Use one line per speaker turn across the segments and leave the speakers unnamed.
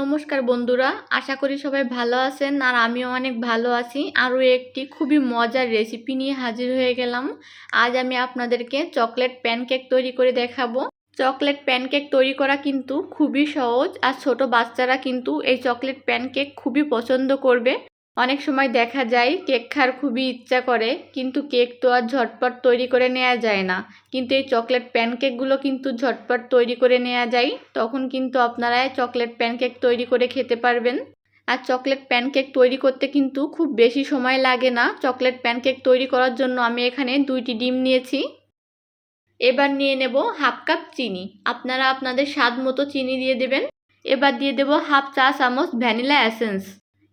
নমস্কার বন্ধুরা, আশা করি সবাই ভালো আছেন আর আমিও অনেক ভালো আছি। আরও একটি খুবই মজার রেসিপি নিয়ে হাজির হয়ে গেলাম। আজ আমি আপনাদেরকে চকলেট প্যানকেক তৈরি করে দেখাবো। চকলেট প্যানকেক তৈরি করা কিন্তু খুবই সহজ আর ছোট বাচ্চারা কিন্তু এই চকলেট প্যানকেক খুবই পছন্দ করবে। অনেক সময় দেখা যায় কেক খাওয়ার খুবই ইচ্ছা করে, কিন্তু কেক তো আর ঝটপট তৈরি করে নেওয়া যায় না। কিন্তু এই চকলেট প্যানকেকগুলো কিন্তু ঝটপট তৈরি করে নেওয়া যায়, তখন কিন্তু আপনারা চকলেট প্যানকেক তৈরি করে খেতে পারবেন। আর চকলেট প্যানকেক তৈরি করতে কিন্তু খুব বেশি সময় লাগে না। চকলেট প্যানকেক তৈরি করার জন্য আমি এখানে দুইটি ডিম নিয়েছি। এবার নিয়ে নেব হাফ কাপ চিনি। আপনারা আপনাদের স্বাদ মতো চিনি দিয়ে দেবেন। এবার দিয়ে দেব হাফ চা চামচ ভ্যানিলা অ্যাসেন্স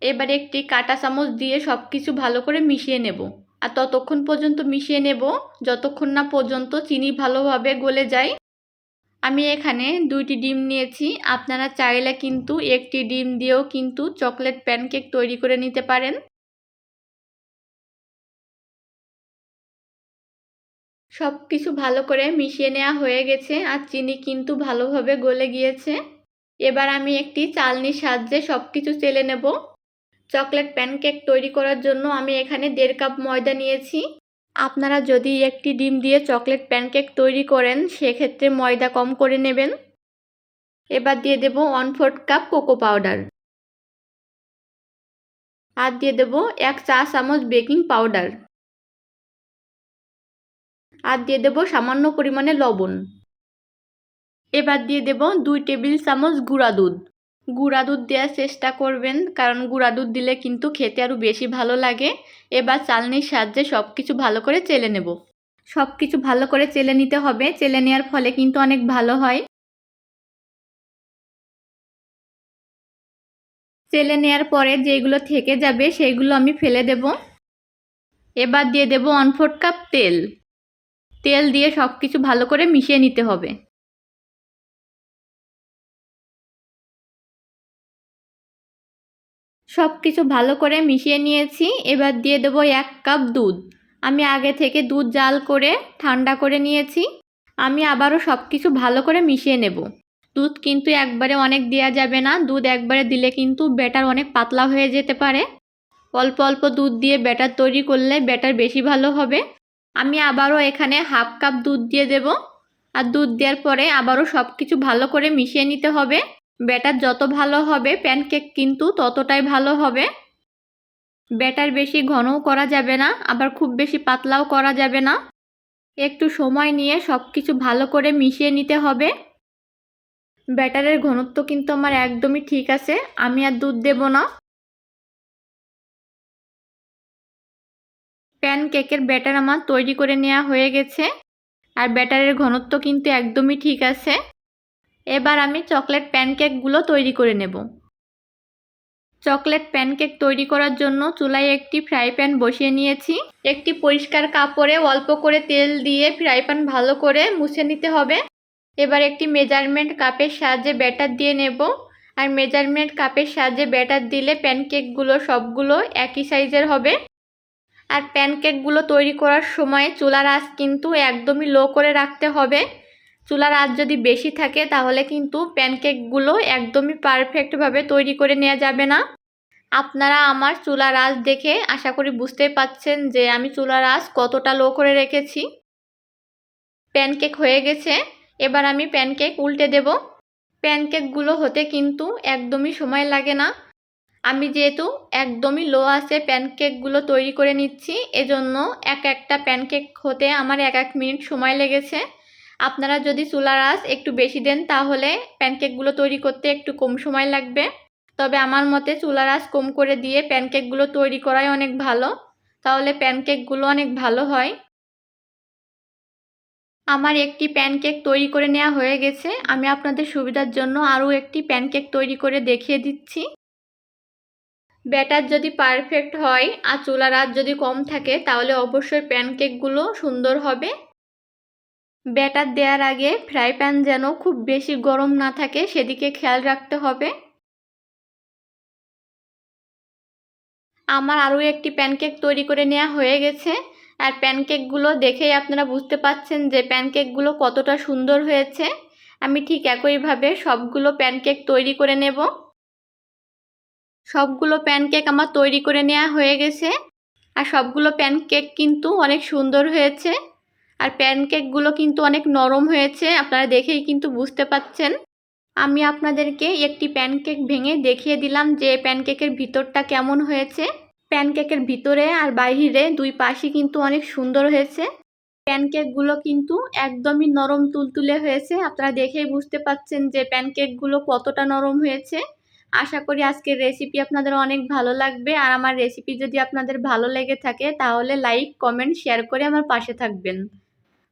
এবার একটি কাটা চামচ দিয়ে সব কিছু ভালো করে মিশিয়ে নেব। আর ততক্ষণ পর্যন্ত মিশিয়ে নেব, যতক্ষণ না পর্যন্ত চিনি ভালোভাবে গলে যায়। আমি এখানে দুইটি ডিম নিয়েছি। আপনারা চাইলে কিন্তু একটি ডিম দিয়েও কিন্তু চকলেট প্যানকেক তৈরি করে নিতে পারেন। সব কিছু ভালো করে মিশিয়ে নেওয়া হয়ে গেছে আর চিনি কিন্তু ভালোভাবে গলে গিয়েছে। এবার আমি একটি চালনির সাহায্যে সব কিছু চেলে নেব। চকলেট প্যানকেক তৈরি করার জন্য আমি এখানে দেড় কাপ ময়দা নিয়েছি। আপনারা যদি একটি ডিম দিয়ে চকলেট প্যানকেক তৈরি করেন, সেক্ষেত্রে ময়দা কম করে নেবেন। এবার দিয়ে দেব one fourth cup cocoa powder. আর দিয়ে দেব এক চা চামচ বেকিং পাউডার। আর দিয়ে দেব সামান্য পরিমাণে লবণ। এবার দিয়ে দেব দুই টেবিল চামচ গুঁড়া দুধ। গুঁড়া দুধ দেওয়ার চেষ্টা করবেন, কারণ গুঁড়া দুধ দিলে কিন্তু খেতে আরও বেশি ভালো লাগে। এবার চালনির সাহায্যে সব কিছু ভালো করে চেলে নেব। সব কিছু ভালো করে চেলে নিতে হবে। চেলে নেওয়ার ফলে কিন্তু অনেক ভালো হয়। চেলে নেওয়ার পরে যেগুলো থেকে যাবে সেইগুলো আমি ফেলে দেব। এবার দিয়ে দেব ওয়ান ফোর্থ কাপ তেল। তেল দিয়ে সব কিছু ভালো করে মিশিয়ে নিতে হবে। সব কিছু ভালো করে মিশিয়ে নিয়েছি। এবার দিয়ে দেবো এক কাপ দুধ। আমি আগে থেকে দুধ জাল করে, ঠান্ডা করে নিয়েছি। আমি আবারও সব কিছু ভালো করে মিশিয়ে নেব। দুধ কিন্তু একবারে অনেক দেওয়া যাবে না। দুধ একবারে দিলে কিন্তু ব্যাটার অনেক পাতলা হয়ে যেতে পারে। অল্প অল্প দুধ দিয়ে ব্যাটার তৈরি করলে ব্যাটার বেশি ভালো হবে। আমি আবারও এখানে হাফ কাপ দুধ দিয়ে দেব। আর দুধ দেওয়ার পরে আবারও সব কিছু ভালো করে মিশিয়ে নিতে হবে। ব্যাটার যত ভালো হবে প্যানকেক কিন্তু ততটাই ভালো হবে। ব্যাটার বেশি ঘনও করা যাবে না, আবার খুব বেশি পাতলাও করা যাবে না। একটু সময় নিয়ে সব কিছু ভালো করে মিশিয়ে নিতে হবে। ব্যাটারের ঘনত্ব কিন্তু আমার একদমই ঠিক আছে, আমি আর দুধ দেব না। প্যান কেকের ব্যাটার আমার তৈরি করে নেওয়া হয়ে গেছে, আর ব্যাটারের ঘনত্ব কিন্তু একদমই ঠিক আছে। এবার আমি চকলেট প্যানকেকগুলো তৈরি করে নেব। চকলেট প্যানকেক তৈরি করার জন্য চুলায় একটি ফ্রাই প্যান বসিয়ে নিয়েছি। একটি পরিষ্কার কাপড়ে অল্প করে তেল দিয়ে ফ্রাই প্যান ভালো করে মুছে নিতে হবে। এবার একটি মেজারমেন্ট কাপের সাহায্যে ব্যাটার দিয়ে নেব। আর মেজারমেন্ট কাপের সাহায্যে ব্যাটার দিলে প্যানকেকগুলো সবগুলো একই সাইজের হবে। আর প্যানকেকগুলো তৈরি করার সময় চুলার আঁচ কিন্তু একদমই লো করে রাখতে হবে। চুলার আঁচ যদি বেশি থাকে, তাহলে কিন্তু প্যানকেকগুলো একদমই পারফেক্টভাবে তৈরি করে নেওয়া যাবে না। আপনারা আমার চুলার আঁচ দেখে আশা করি বুঝতেই পাচ্ছেন যে আমি চুলার আঁচ কতটা লো করে রেখেছি। প্যানকেক হয়ে গেছে, এবার আমি প্যানকেক উল্টে দেব। প্যানকেকগুলো হতে কিন্তু একদমই সময় লাগে না। আমি যেহেতু একদমই লো আছে প্যানকেকগুলো তৈরি করে নিচ্ছি, এজন্য এক একটা প্যানকেক হতে আমার এক এক মিনিট সময় লেগেছে। আপনারা যদি চুলার আঁচ একটু বেশি দেন, তাহলে প্যানকেকগুলো তৈরি করতে একটু কম সময় লাগবে। তবে আমার মতে চুলার আঁচ কম করে দিয়ে প্যানকেকগুলো তৈরি করাই অনেক ভালো। তাহলে প্যানকেকগুলো অনেক ভালো হয়। আমার একটি প্যানকেক তৈরি করে নেওয়া হয়ে গেছে। আমি আপনাদের সুবিধার জন্য আরও একটি প্যানকেক তৈরি করে দেখিয়ে দিচ্ছি। ব্যাটার যদি পারফেক্ট হয় আর চুলার আঁচ যদি কম থাকে, তাহলে অবশ্যই প্যানকেকগুলো সুন্দর হবে। ব্যাটার দেওয়ার আগে ফ্রাই প্যান যেন খুব বেশি গরম না থাকে, সেদিকে খেয়াল রাখতে হবে। আমার আরও একটি প্যানকেক তৈরি করে নেওয়া হয়ে গেছে। আর প্যানকেকগুলো দেখেই আপনারা বুঝতে পাচ্ছেন যে প্যানকেকগুলো কতটা সুন্দর হয়েছে। আমি ঠিক একইভাবে সবগুলো প্যানকেক তৈরি করে নেব। সবগুলো প্যানকেক আমার তৈরি করে নেওয়া হয়ে গেছে। আর সবগুলো প্যানকেক কিন্তু অনেক সুন্দর হয়েছে। আর প্যানকেকগুলো কিন্তু অনেক নরম হয়েছে, আপনারা দেখেই কিন্তু বুঝতে পাচ্ছেন। আমি আপনাদেরকে একটি প্যানকেক ভেঙে দেখিয়ে দিলাম যে প্যানকেকের ভিতরটা কেমন হয়েছে। প্যানকেকের ভিতরে আর বাহিরে দুই পাশই কিন্তু অনেক সুন্দর হয়েছে। প্যানকেকগুলো কিন্তু একদমই নরম তুলতুলে হয়েছে। আপনারা দেখেই বুঝতে পাচ্ছেন যে প্যানকেকগুলো কতটা নরম হয়েছে। আশা করি আজকের রেসিপি আপনাদের অনেক ভালো লাগবে। আর আমার রেসিপি যদি আপনাদের ভালো লেগে থাকে, তাহলে লাইক, কমেন্ট, শেয়ার করে আমার পাশে থাকবেন।